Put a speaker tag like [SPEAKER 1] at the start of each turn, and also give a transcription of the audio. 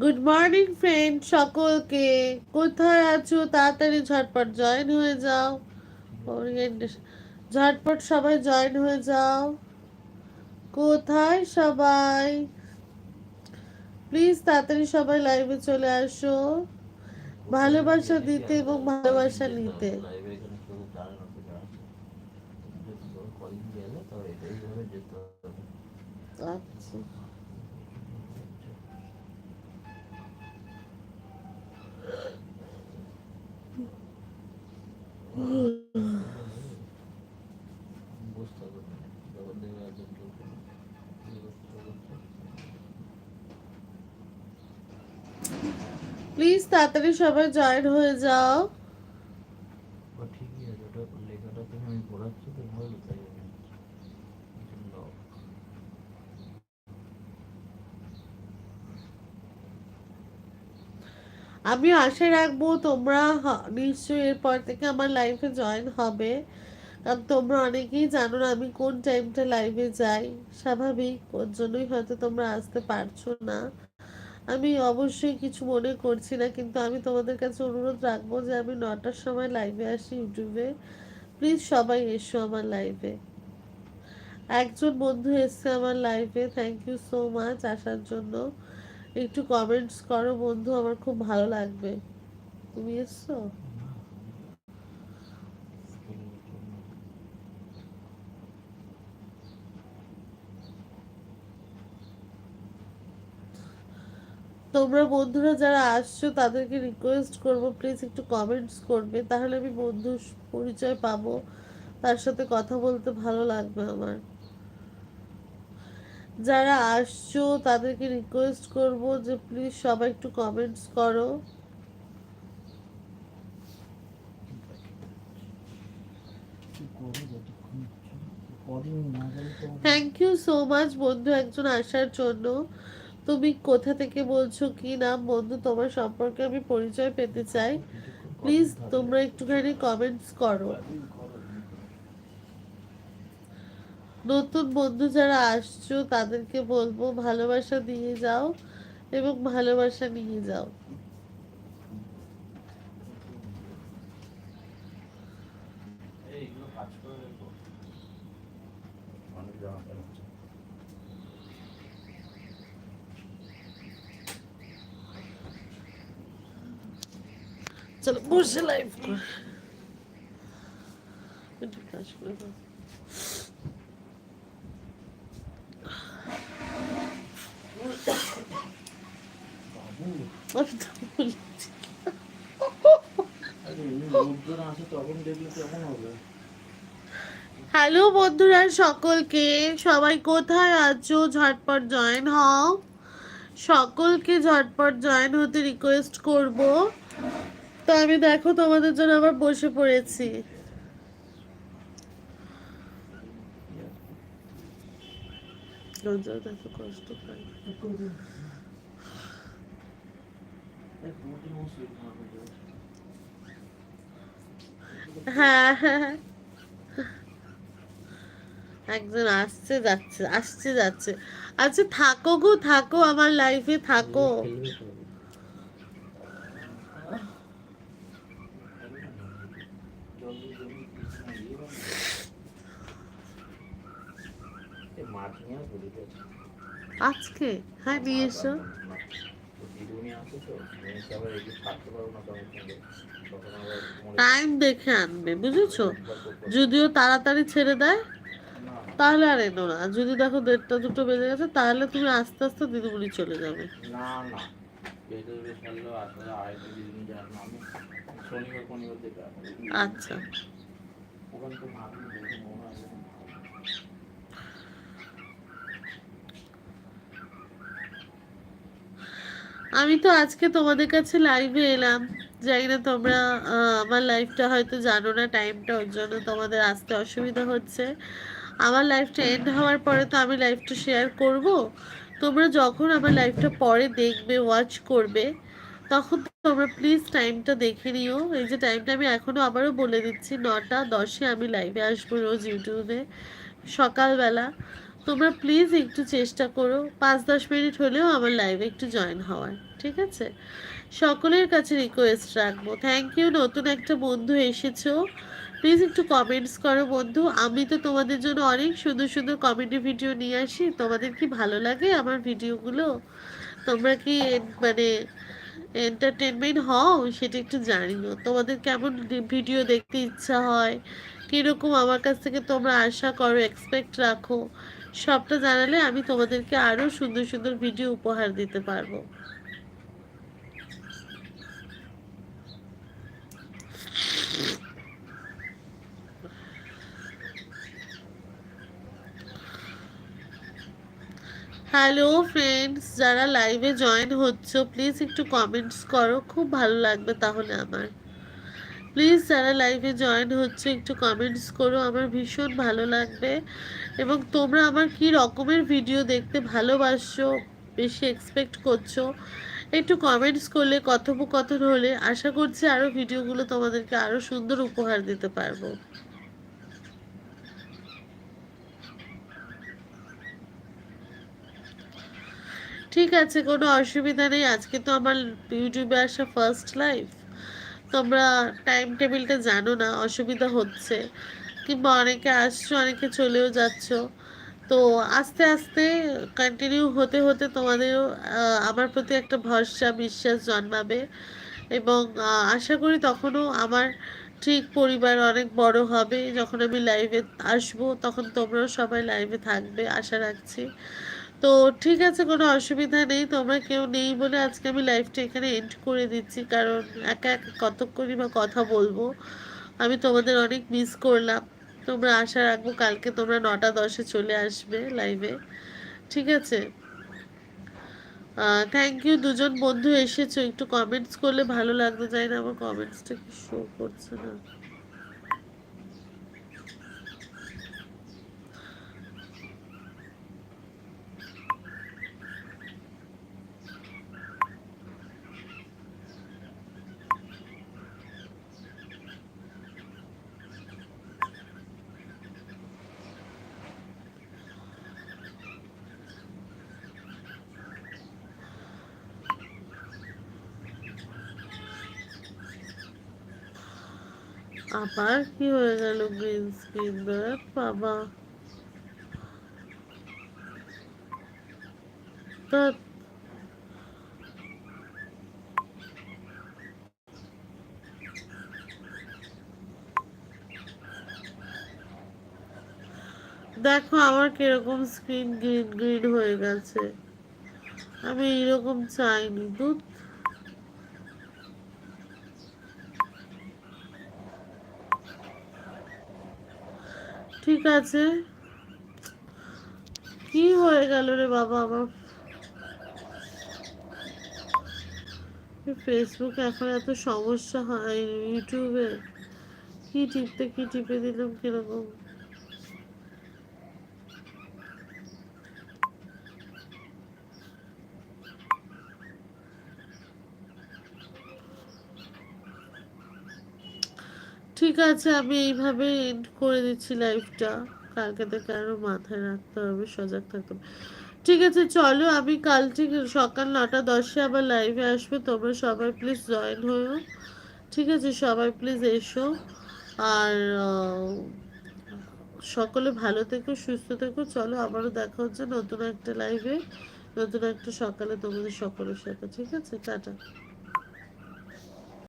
[SPEAKER 1] Good morning friend সকলকে। কোথায় আছো? তাড়াতাড়ি ঝটপট জয়েন হয়ে যাও। ঝটপট সবাই জয়েন হয়ে যাও। কোথায় সবাই? প্লিজ তাড়াতাড়ি সবাই লাইভে চলে আসো। ভালোবাসা দিতে এবং ভালোবাসা নিতে।
[SPEAKER 2] লাইভে এখানে কেউ জানে না তো জানে না। যদি ধরো কদিন গেলে তবে এটাই ভাবে যেতে হবে
[SPEAKER 1] আচ্ছা
[SPEAKER 2] বুঝতে হবে না। যখন দেখবে একজন কেউ কোনো ইয়ে করছে, ও করছে,
[SPEAKER 1] প্লিজ তাড়াতাড়ি সবাই জয়েন হয়ে যাও।
[SPEAKER 2] আমি
[SPEAKER 1] আশা রাখব তোমরা নিশ্চয়ই এরপর থেকে আমার লাইফে জয়েন হবে। কারণ তোমরা অনেকেই জানো না আমি কোন টাইমটা লাইভে যাই। স্বাভাবিক ওর জন্যই হয়তো তোমরা আসতে পারছ না। আমি অবশ্যই কিছু মনে করছি না, কিন্তু আমি তোমাদের কাছে অনুরোধ রাখব যে আমি নটার সময় লাইভে আসি ইউটিউবে। প্লিজ সবাই এসো আমার লাইভে একজন বন্ধু এসছে আমার লাইফে থ্যাংক ইউ সো মাচ আসার জন্য। একটু কমেন্টস করো বন্ধু, আমার খুব ভালো লাগবে। তুমি এসছো? তোমরা বন্ধুরা যারা আসছো, তাদেরকে রিকোয়েস্ট করব প্লিজ একটু কমেন্টস করবে, তাহলে আমি বন্ধু পরিচয় পাবো, তার সাথে কথা বলতে ভালো লাগবে আমার। যারা আসছো, তাদেরকে রিকোয়েস্ট করব যে প্লিজ সবাই একটু কমেন্টস করো। থ্যাংক ইউ সো মাচ বন্ধু, একজন আসার জন্য। তুমি কোথা থেকে বলছো কি নাম বন্ধু, তোমার সম্পর্কে আমি পরিচয় পেতে চাই। প্লিজ তোমরা একটুখানি কমেন্টস করো। নতুন বন্ধু যারা আসছো, তাদেরকে বলব, ভালোবাসা দিয়ে যাও এবং ভালোবাসা নিয়ে যাও।
[SPEAKER 2] কাজ করে রেখো। অনেক জামা প্যান্ট আছে।
[SPEAKER 1] চলো বসে লাইভ হ্যালো বন্ধুরা, সকলকে। সবাই কোথায় আছো? ঝটপট জয়েন হও। সকলকে ঝটপট জয়েন হতে রিকোয়েস্ট করব। তো আমি দেখো তোমাদের জন্য আবার বসে পড়েছি। হ্যাঁ হ্যাঁ। একজন আসছে, যাচ্ছে আসছে, যাচ্ছে। আচ্ছা থাকো গো, থাকো আমার লাইফে থাকো
[SPEAKER 2] ফেলবে তো। জলদি জলদি কিছু না, ইয়ে বানাও। এই মাছ নিয়ে আসব দেখে আছি।
[SPEAKER 1] আজকে হ্যাঁ নিয়ে এসো
[SPEAKER 2] তো দিদিমণি আসে তো, নিয়ে এসে আবার এদিকে থাকতে পারব না তখন সঙ্গে। হ্যাঁ আবার এসো।
[SPEAKER 1] টাইম দেখে আনবে বুঝেছ? যদিও তাড়াতাড়ি ছেড়ে দেয় তাহলে আর এনো না। যদি দেখো দেড়টা দুটো বেজে গেছে তাহলে তুমি আস্তে আস্তে দিদিমণি চলে যাবে।
[SPEAKER 2] না, না। বেঁধে বেঁধে ফেললেও আসলে আড়াইটে দিদিমণি যায় না। আমি শনিবার ফনিবার দেখে আসব।
[SPEAKER 1] আচ্ছা
[SPEAKER 2] ওখানে তো ভাবি দেখে মনে হয় যেন
[SPEAKER 1] আমি তো আজকে তোমাদের কাছে লাইভে এলাম। জানি না তোমরা আমার লাইফটা হয়তো জানো না টাইমটা ওর জন্য তোমাদের আসতে অসুবিধা হচ্ছে। আমার লাইফটা এন্ড হওয়ার পরে তো আমি লাইভটা শেয়ার করব। তোমরা যখন আমার লাইফটা পরে দেখবে ওয়াচ করবে, তখন তোমরা প্লিজ টাইমটা দেখে নিও। এই যে টাইমটা আমি এখনও আবারও বলে দিচ্ছি, নটা দশে আমি লাইভে আসব রোজ ইউটিউবে সকালবেলা। তোমরা প্লিজ একটু চেষ্টা করো। পাঁচ, দশ মিনিট হলেও আমার লাইভে একটু জয়েন হওয়ার, ঠিক আছে? সকলের কাছে রিকোয়েস্ট রাখব। থ্যাংক ইউ নতুন একটা বন্ধু এসেছ। প্লিজ একটু কমেন্টস করো বন্ধু। আমি তো তোমাদের জন্য অনেক সুন্দর সুন্দর কমেডি ভিডিও নিয়ে আসি। তোমাদের কি ভালো লাগে আমার ভিডিওগুলো তোমরা কি মানে এন্টারটেনমেন্ট হও, সেটা একটু জানিও। তোমাদের কেমন ভিডিও দেখতে ইচ্ছা হয়? কীরকম আমার কাছ থেকে তোমরা আশা করো এক্সপেক্ট রাখো? সবটা জানালে আমি তোমাদেরকে আরও সুন্দর সুন্দর ভিডিও উপহার দিতে পারব। হ্যালো ফ্রেন্ডস যারা লাইভে জয়েন হচ্ছ প্লিজ একটু কমেন্টস করো। খুব ভালো লাগবে তাহলে আমার। প্লিজ যারা লাইভে জয়েন হচ্ছে, একটু কমেন্টস করো। আমার ভীষণ ভালো লাগবে। এবং তোমরা আমার কি রকমের ভিডিও দেখতে ভালোবাসছো বেশি এক্সপেক্ট করছ, একটু কমেন্টস করলে, কথোপকথন হলে, আশা করছি আরও ভিডিওগুলো তোমাদেরকে আরও সুন্দর উপহার দিতে পারব। ঠিক আছে, কোনো অসুবিধা নেই। আজকে তো আমার ইউটিউবে আসা ফার্স্ট লাইভ তোমরা টাইম টেবিলটা জানো না, অসুবিধা হচ্ছে। কিংবা অনেকে আসছো, অনেকে চলেও যাচ্ছ। তো আস্তে আস্তে কন্টিনিউ হতে হতে তোমাদেরও আমার প্রতি একটা ভরসা, বিশ্বাস জন্মাবে। এবং আশা করি তখনও আমার ঠিক পরিবার অনেক বড় হবে। যখন আমি লাইভে আসব, তখন তোমরাও সবাই লাইভে থাকবে, আশা রাখছি। তো ঠিক আছে, কোনো অসুবিধা নেই, তোমরা কেউ নেই বলে আজকে আমি লাইফটা এখানে এন্ড করে দিচ্ছি, কারণ একা একা কতক্ষণই বা কথা বলব, আমি তোমাদের অনেক মিস করলাম। তোমরা আশা রাখব কালকে তোমরা নটা দশে চলে আসবে লাইভে ঠিক আছে? থ্যাংক ইউ দুজন বন্ধু এসেছ, একটু কমেন্টস করলে ভালো লাগতো যাই না আমার কমেন্টসটা কি শো করছে না। আবার কি হয়ে গেল গ্রিন স্ক্রিন বাবা। দেখো আমার কীরকম স্ক্রিন গ্রিন গ্রিন হয়ে গেছে। আমি এরকম চাইনি। দুধ ঠিক আছে। কি হয়ে গেল রে বাবা আমার? ফেসবুক এখন এত সমস্যা হয়, ইউটিউবে। কি টিপতে, কি টিপে দিলাম কীরকম? ঠিক আছে, আমি এইভাবে এন্ড করে দিচ্ছি লাইফটা কালকে থেকে আরও মাথায় রাখতে হবে, সজাগ থাকতে হবে। ঠিক আছে, চলো, আমি কাল ঠিক সকাল নটা দশে আবার লাইভে আসবে, তোমরা সবাই প্লিজ জয়েন হয়েও ঠিক আছে, সবাই প্লিজ এসো। আর সকলে ভালো থেকো, সুস্থ থেকো। চলো, আবারও দেখা হচ্ছে নতুন একটা লাইভে নতুন একটা সকালে তোমাদের সকলের সাথে। ঠিক আছে, টাটা।